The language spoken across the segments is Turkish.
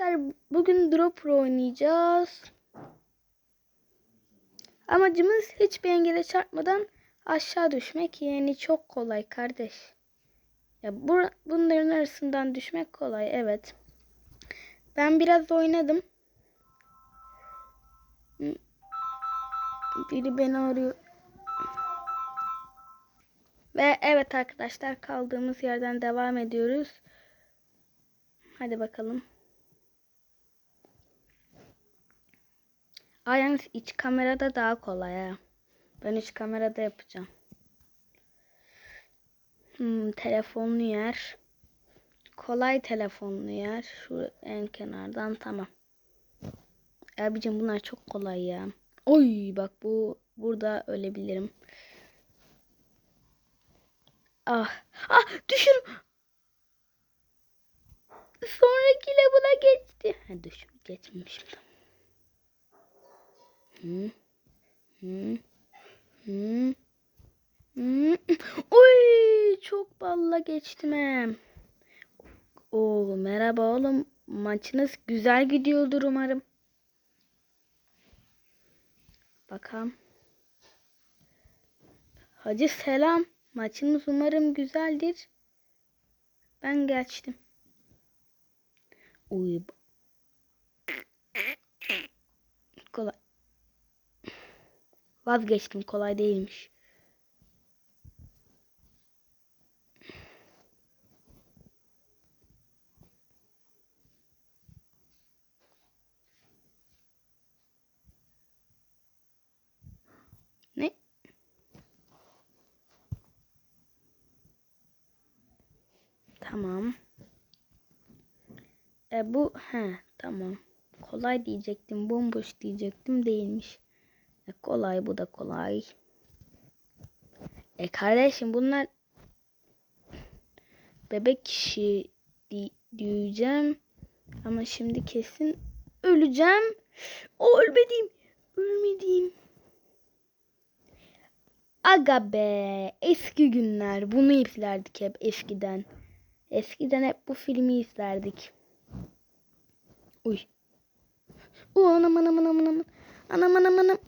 Arkadaşlar bugün drop oynayacağız. Amacımız hiçbir engele çarpmadan aşağı düşmek. Yani çok kolay kardeş. Ya bu, bunların arasından düşmek kolay evet. Ben biraz oynadım. Biri beni arıyor. Ve evet arkadaşlar kaldığımız yerden devam ediyoruz. Hadi bakalım. Aa, yalnız iç kamerada daha kolay ha. Ben iç kamerada yapacağım. Hmm, telefonlu yer. Kolay telefonlu yer. Şu en kenardan tamam. Abicim bunlar çok kolay ya. Oy bak bu burada ölebilirim. Ah. Ah düşürüm. Sonraki level'a geçti. Ha düş geçmemişim. Hı. Çok balla geçtim hem. Oo merhaba oğlum. Maçınız güzel gidiyordur umarım. Bakalım. Hacı selam. Maçınız umarım güzeldir. Ben geçtim. Uy. Kolay. Vazgeçtim kolay değilmiş. Ne? Tamam. E bu he tamam. Kolay diyecektim, bomboş diyecektim değilmiş. E, kolay bu da kolay. E kardeşim bunlar bebek kişi di diyeceğim. Ama şimdi kesin öleceğim. O ölmedim. Ölmedim. Aga be. Eski günler. Bunu izlerdik hep eskiden. Eskiden hep bu filmi izlerdik. Uy. O anam anam anam anam. Anam anam anam.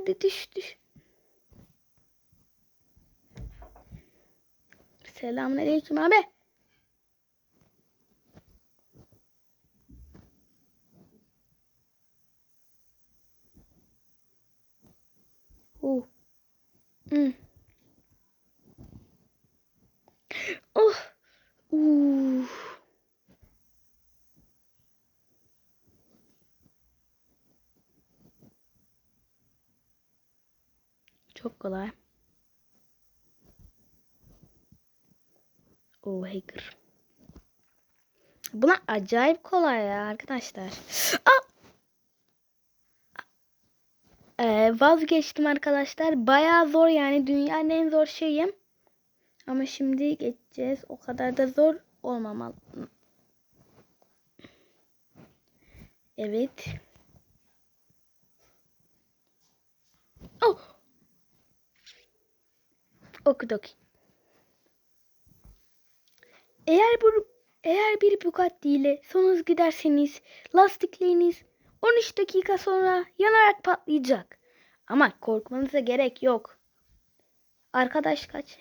Hadi düş düş. Selamünaleyküm abi. Oh. Hmm. Oh. Uh. Çok kolay. O hacker. Buna acayip kolay ya arkadaşlar. Aa! Ee, vazgeçtim arkadaşlar. Bayağı zor yani dünyanın en zor şeyim. Ama şimdi geçeceğiz. O kadar da zor olmamalı. Evet. Oh! Okidoki. Eğer bu eğer bir Bugatti ile son hız giderseniz lastikleriniz 13 dakika sonra yanarak patlayacak. Ama korkmanıza gerek yok. Arkadaş kaç?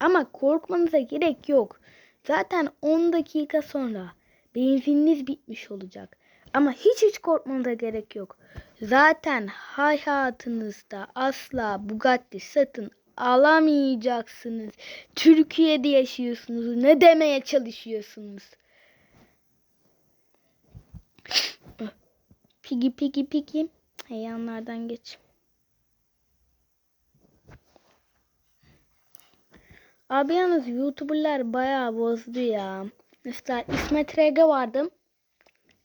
Ama korkmanıza gerek yok. Zaten 10 dakika sonra benzininiz bitmiş olacak. Ama hiç hiç korkmanıza gerek yok. Zaten hayatınızda asla Bugatti satın alamayacaksınız. Türkiye'de yaşıyorsunuz. Ne demeye çalışıyorsunuz? Pigi pigi pigi. Yanlardan geç. Abi yalnız YouTuber'lar bayağı bozdu ya. Mesela İsmet Rege vardı.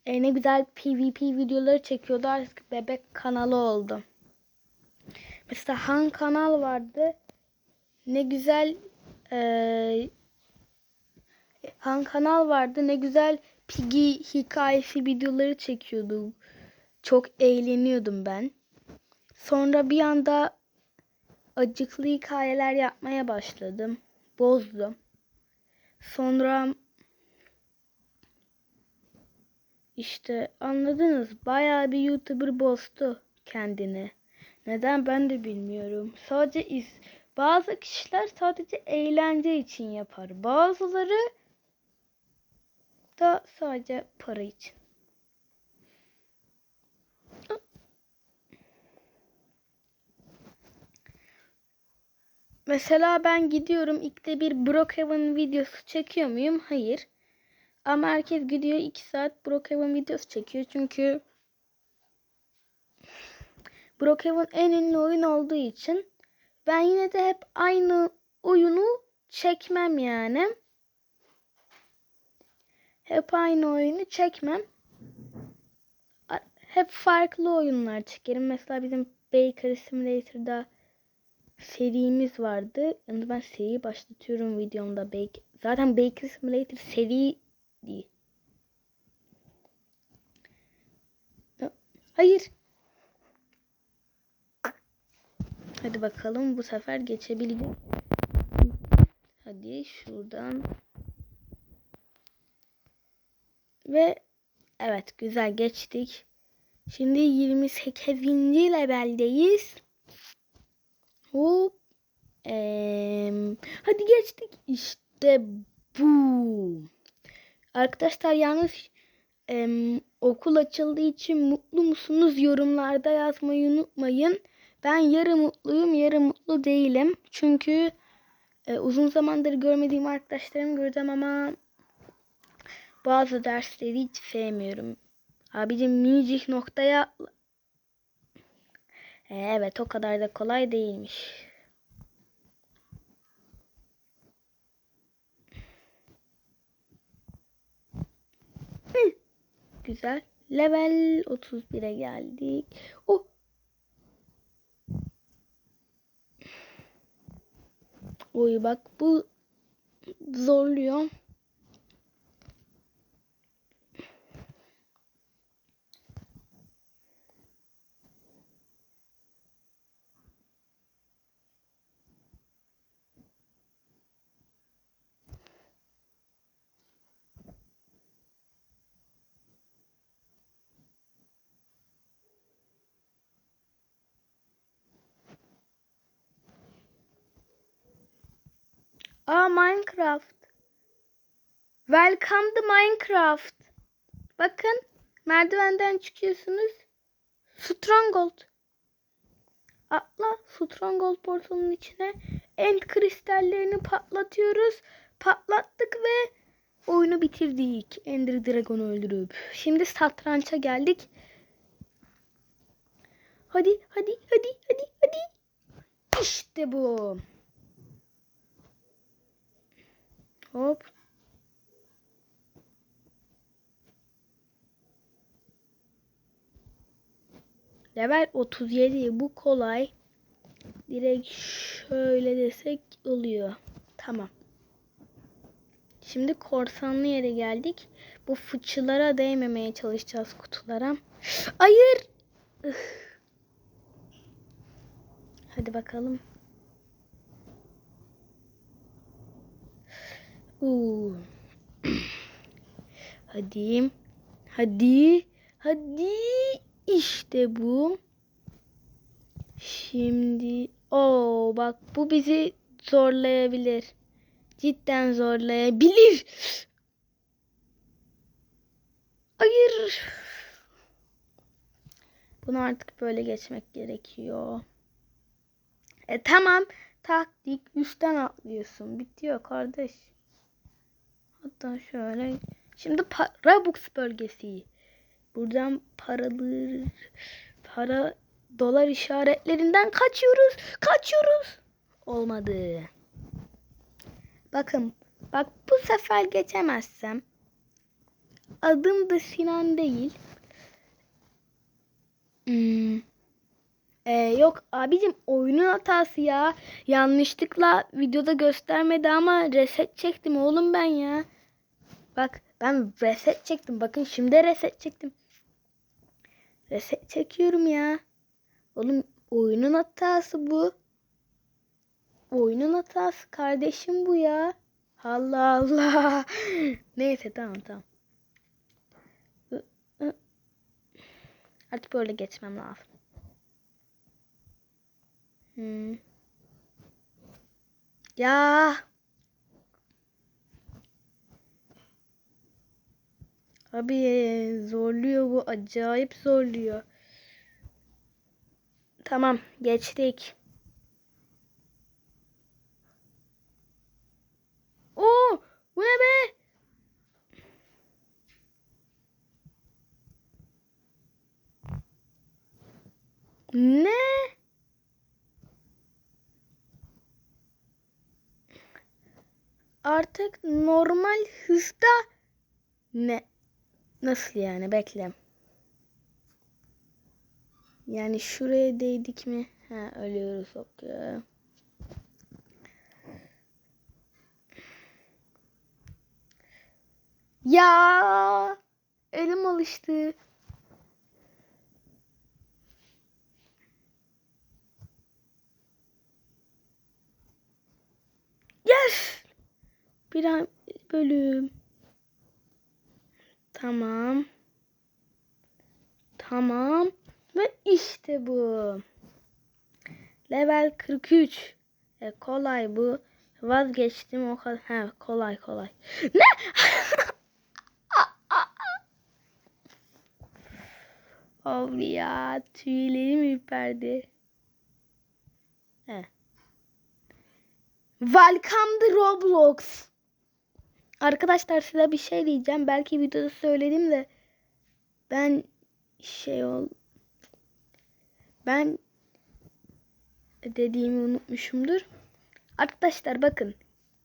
E, ne güzel PvP videoları çekiyordu. Artık bebek kanalı oldu. Mesela Han kanal vardı. Ne güzel e, Han kanal vardı. Ne güzel Piggy hikayesi videoları çekiyordu. Çok eğleniyordum ben. Sonra bir anda acıklı hikayeler yapmaya başladım. Bozdum. Sonra İşte anladınız. Bayağı bir YouTuber bozdu kendini. Neden ben de bilmiyorum. Sadece iz bazı kişiler sadece eğlence için yapar. Bazıları da sadece para için. Mesela ben gidiyorum ilkte bir Brookhaven videosu çekiyor muyum? Hayır. Ama herkes gidiyor 2 saat Brookhaven videosu çekiyor. Çünkü Brookhaven en ünlü oyun olduğu için ben yine de hep aynı oyunu çekmem yani. Hep aynı oyunu çekmem. Hep farklı oyunlar çekerim. Mesela bizim Baker Simulator'da serimiz vardı. Yani ben seriyi başlatıyorum videomda. Baker. Zaten Baker Simulator seri değil. Hayır. Hadi bakalım bu sefer geçebildik. Hadi şuradan. Ve evet güzel geçtik. Şimdi 28. leveldeyiz. Hop. Eee, hadi geçtik. İşte bu. Arkadaşlar yalnız em, okul açıldığı için mutlu musunuz? Yorumlarda yazmayı unutmayın. Ben yarı mutluyum, yarı mutlu değilim. Çünkü e, uzun zamandır görmediğim arkadaşlarımı gördüm ama bazı dersleri hiç sevmiyorum. Abicim minicik noktaya E, evet o kadar da kolay değilmiş. Güzel. Level 31'e geldik. Oh. Oy bak bu zorluyor. Aa Minecraft. Welcome to Minecraft. Bakın merdivenden çıkıyorsunuz. Stronghold. Atla Stronghold portalının içine end kristallerini patlatıyoruz. Patlattık ve oyunu bitirdik. Ender Dragon'u öldürüp. Şimdi satrança geldik. Hadi hadi hadi hadi hadi. İşte bu. Hop. Level 37 bu kolay. Direkt şöyle desek oluyor. Tamam. Şimdi korsanlı yere geldik. Bu fıçılara değmemeye çalışacağız kutulara. Hayır. Hadi bakalım. Hadi. Hadi. Hadi. İşte bu. Şimdi o bak bu bizi zorlayabilir. Cidden zorlayabilir. Hayır. Bunu artık böyle geçmek gerekiyor. E tamam. Taktik üstten atlıyorsun. Bitiyor kardeş. Hatta şöyle. Şimdi Robux bölgesi. Buradan paralı para dolar işaretlerinden kaçıyoruz. Kaçıyoruz. Olmadı. Bakın. Bak bu sefer geçemezsem adım da Sinan değil. Hmm. Ee, yok abicim oyunun hatası ya. Yanlışlıkla videoda göstermedi ama reset çektim oğlum ben ya. Bak ben reset çektim. Bakın şimdi reset çektim. Reset çekiyorum ya. Oğlum oyunun hatası bu. Oyunun hatası kardeşim bu ya. Allah Allah. Neyse tamam tamam. Artık böyle geçmem lazım. Hmm. Ya. Abi zorluyor bu. Acayip zorluyor. Tamam geçtik. Oo, bu ne be? Ne? Artık normal hızda ne? Nasıl yani? Bekle. Yani şuraya değdik mi? Ha ölüyoruz. Okey. Ya elim alıştı. Yes! Bir an bölüm. Tamam. Tamam. Ve işte bu. Level 43. E, kolay bu. Vazgeçtim o kadar. Ha, kolay kolay. Ne? Abi ya tüylerim ürperdi. He. Welcome to Roblox. Arkadaşlar size bir şey diyeceğim. Belki videoda söyledim de ben şey ol ben dediğimi unutmuşumdur. Arkadaşlar bakın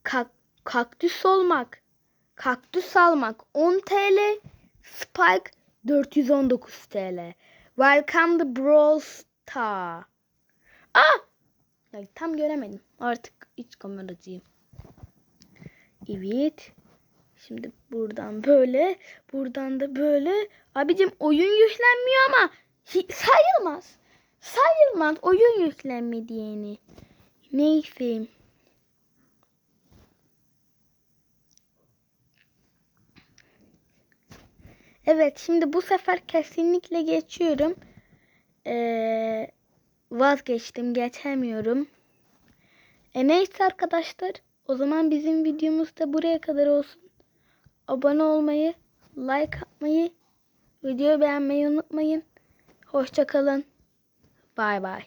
kak, kaktüs olmak kaktüs almak 10 TL Spike 419 TL. Welcome to Brawl Star. Ah! Ya, tam göremedim. Artık iç kameracıyım. Evet. Şimdi buradan böyle, buradan da böyle. Abicim oyun yüklenmiyor ama sayılmaz. Sayılmaz oyun yüklenmedi. Neyse. Evet şimdi bu sefer kesinlikle geçiyorum. Ee, vazgeçtim geçemiyorum. E neyse arkadaşlar o zaman bizim videomuz da buraya kadar olsun. Abone olmayı, like atmayı, videoyu beğenmeyi unutmayın. Hoşçakalın. Bay bay.